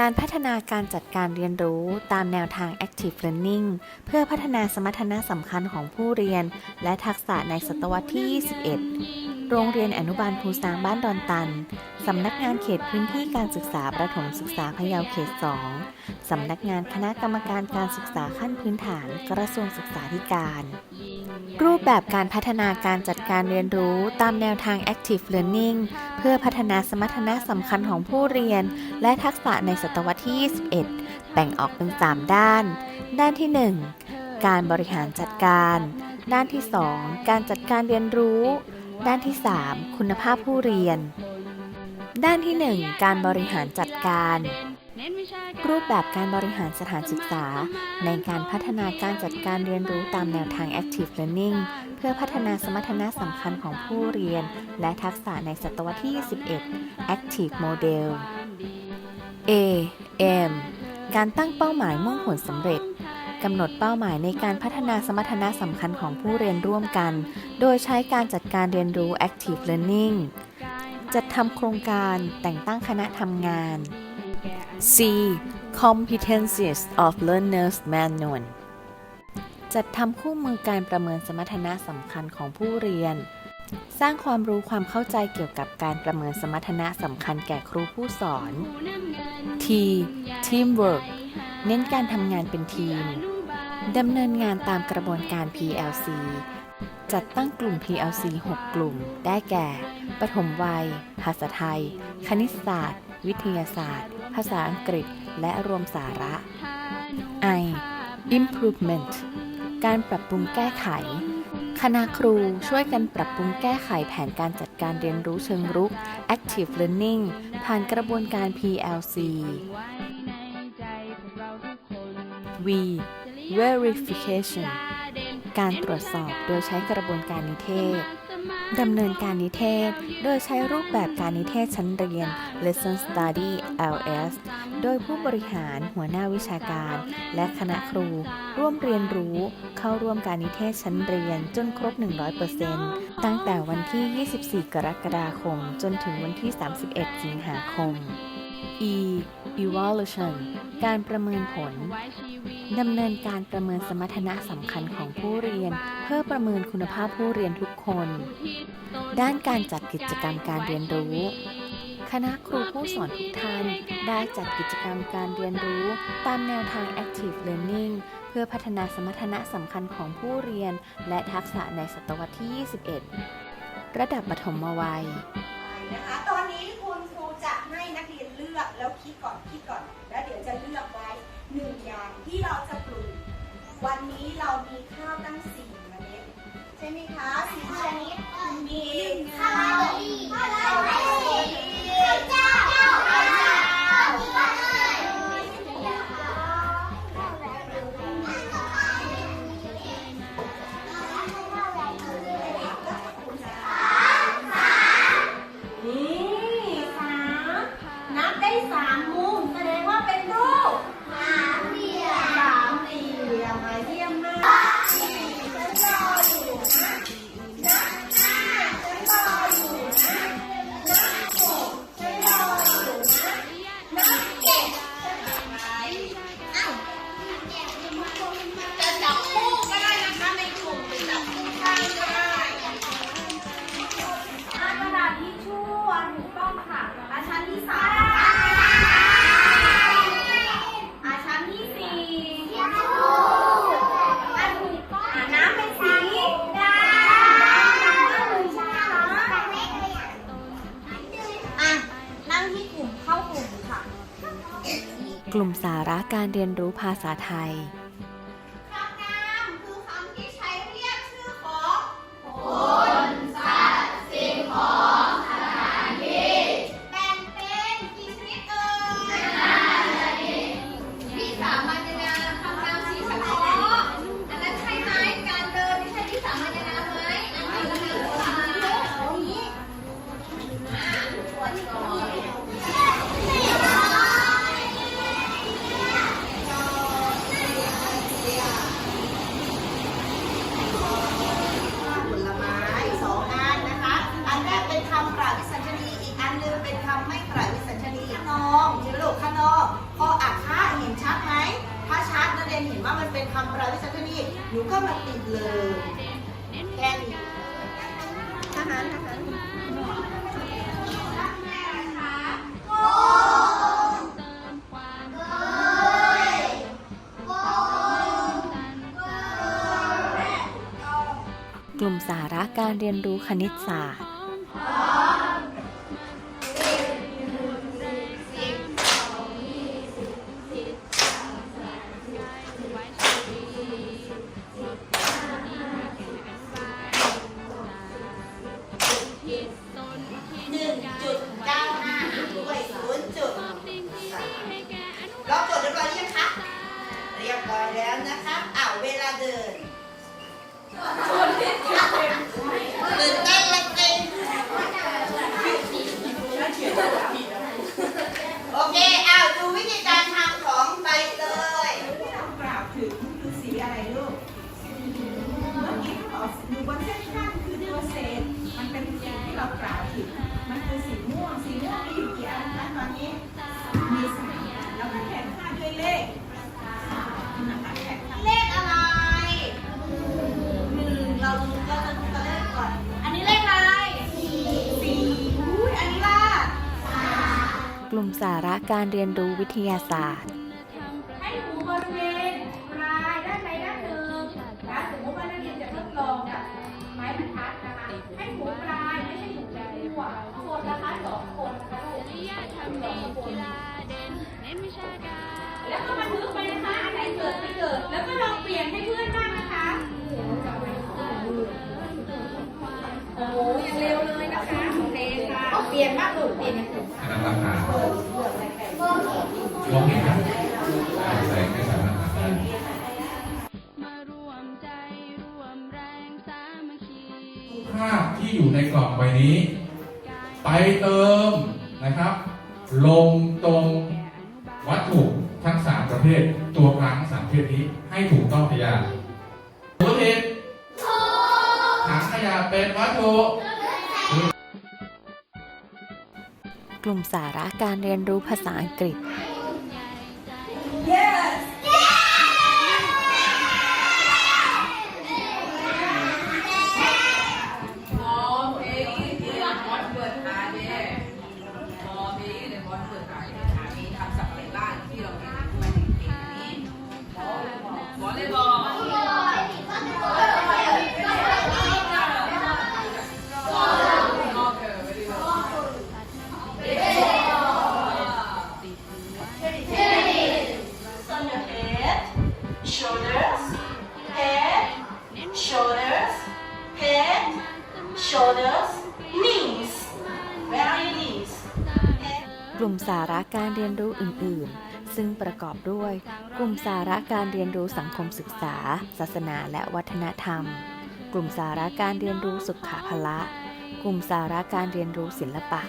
การพัฒนาการจัดการเรียนรู้ตามแนวทาง Active Learning เพื่อพัฒนาสมรรถนะสำคัญของผู้เรียน และทักษะในศตวรรษที่ 21 โรงเรียนอนุบาลภูซางบ้านดอนตัน สำนักงานเขตพื้นที่การศึกษาประถมศึกษาพะเยาเขต 2 สำนักงานคณะกรรมการการศึกษาขั้นพื้นฐานกระทรวงศึกษาธิการ รูปแบบการพัฒนาการจัดการเรียนรู้ตามแนวทาง Active Learning เพื่อพัฒนาสมรรถนะสำคัญของผู้เรียน และทักษะในศตวรรษที่ 21 แบ่งออกเป็น 3 ด้าน ด้านที่ 1 การบริหารจัดการ ด้านที่ 2 การจัดการเรียนรู้ ด้านที่ 3 คุณภาพผู้เรียน ด้านที่ 1 การบริหารจัดการ รูปแบบการบริหารสถานศึกษา ในการพัฒนาการจัดการเรียนรู้ตามแนวทาง Active Learning เพื่อพัฒนาสมรรถนะสำคัญของผู้เรียน และทักษะในศตวรรษที่ 21 Active Model A M การตั้งเป้าหมายมุ่งผลสำเร็จกำหนดเป้าหมายในการพัฒนาสมรรถนะสำคัญของผู้เรียนร่วมกัน โดยใช้การจัดการเรียนรู้ Active Learning จัดทำโครงการแต่งตั้งคณะทำงาน C. Competencies of Learners Manual จัดทำคู่มือการประเมินสมรรถนะสำคัญของผู้เรียน สร้างความรู้ความเข้าใจเกี่ยวกับการประเมินสมรรถนะสำคัญแก่ครูผู้สอน T. Teamwork เน้นการทำงานเป็นทีม ดำเนินงานตามกระบวนการ PLC จัดตั้งกลุ่ม PLC 6 กลุ่ม ได้แก่ ปฐมวัย ภาษาไทย คณิตศาสตร์ วิทยาศาสตร์ ภาษาอังกฤษ และรวมสาระ I improvement การปรับปรุงแก้ไข คณะครูช่วยกันปรับปรุงแก้ไขแผนการจัดการเรียนรู้เชิงรุก Active Learning ผ่านกระบวนการ PLC V verification การตรวจสอบโดยใช้กระบวนการนิเทศ ดำเนินการนิเทศ โดยใช้รูปแบบการนิเทศชั้นเรียน Lesson Study LS โดยผู้บริหารหัวหน้าวิชาการ และคณะครู ร่วมเรียนรู้ เข้าร่วมการนิเทศชั้นเรียนจนครบ 100%ตั้งแต่วันที่ 24 กรกฎาคม จนถึงวันที่ 31 สิงหาคม E evaluation การประเมินผล ดำเนินการประเมินสมรรถนะสำคัญของผู้เรียน เพื่อประเมินคุณภาพผู้เรียนทุกคน ด้านการจัดกิจกรรมการเรียนรู้ คณะครูผู้สอนทุกท่าน ได้จัดกิจกรรมการเรียนรู้ ตามแนวทาง Active Learning เพื่อพัฒนาสมรรถนะสำคัญของผู้เรียน และทักษะในศตวรรษที่ 21 ระดับปฐมวัยนะคะตอน วันนี้เรามีข้าวตั้งสี่เมล็ดใช่ไหมคะสี่ชนิดมีข้าวข้าวไรนี่สามนับได้สามมุมแสดงว่าเป็นรูป จะจับคู่ก็ได้นะคะในกลุ่มหรือจับคู่ข้างก็ได้อ่ากระดาษทิชชู่อะถูกต้องค่ะอาชั้นที่สามอาชั้นที่สี่อะถูกต้องอะน้ำเป็นสีดำหนึ่งชาเหรออะนั่งที่กลุ่มเข้ากลุ่มค่ะ กลุ่มสาระการเรียนรู้ภาษาไทย หนูก็มาติดเลยแค่นี้ทหารทหารกลุ่มสาระการเรียนรู้คณิตศาสตร์ นะคะอ้าวเวลาเดินตื่นเต้นละเต้นโอเคอ้า กลุ่มสาระการเรียนรู้วิทยาศาสตร์ ให้หมูบริเวณปลายด้านใดด้านหนึ่งนะสมมติว่านักเรียนจะทดลองกับไม้บรรทัดนะคะ ให้หูปลายไม่ใช่หมูทั่วคนนะคะสองคนนะคะลูกสองคนแล้วก็บันทึกไปนะคะ อันไหนเกิดไม่เกิด แล้วก็ลองเปลี่ยนให้เพื่อนบ้า ปลี่ยนบ้างลูกเปลี่ยนอย่างอื่นอันนั้นราคามองเห็นไหมใส่ไม่สามารถหาได้มาร่วมใจร่วมแรงสามัคคีภาพที่อยู่ในกล่องใบนี้ ไปเติมนะครับ ลงตรงวัตถุทั้งสามประเภท ตัวกลางสามประเภทนี้ให้ถูกต้องพยานถูกผิดถังขยะเป็นวัตถุ กลุ่มสาระการเรียนรู้ภาษาอังกฤษ รู้อื่น ๆ ซึ่งประกอบด้วย กลุ่มสาระการเรียนรู้สังคมศึกษา ศาสนาและวัฒนธรรม กลุ่มสาระการเรียนรู้สุขภาละ กลุ่มสาระการเรียนรู้ศิลปะ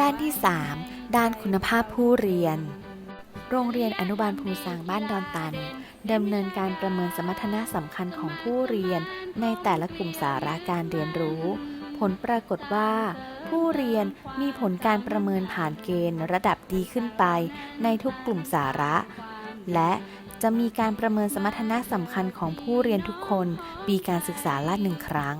ด้านที่ 3 ด้านคุณภาพผู้เรียน โรงเรียนอนุบาลภูซางบ้านดอนตันดำเนินการประเมินสมรรถนะสำคัญของผู้เรียนในแต่ละกลุ่มสาระการเรียนรู้ ผลปรากฏว่า ผู้เรียนมีผลการประเมินผ่านเกณฑ์ระดับดีขึ้นไป ในทุกกลุ่มสาระ และจะมีการประเมินสมรรถนะสำคัญของผู้เรียนทุกคน ปีการศึกษาละหนึ่งครั้ง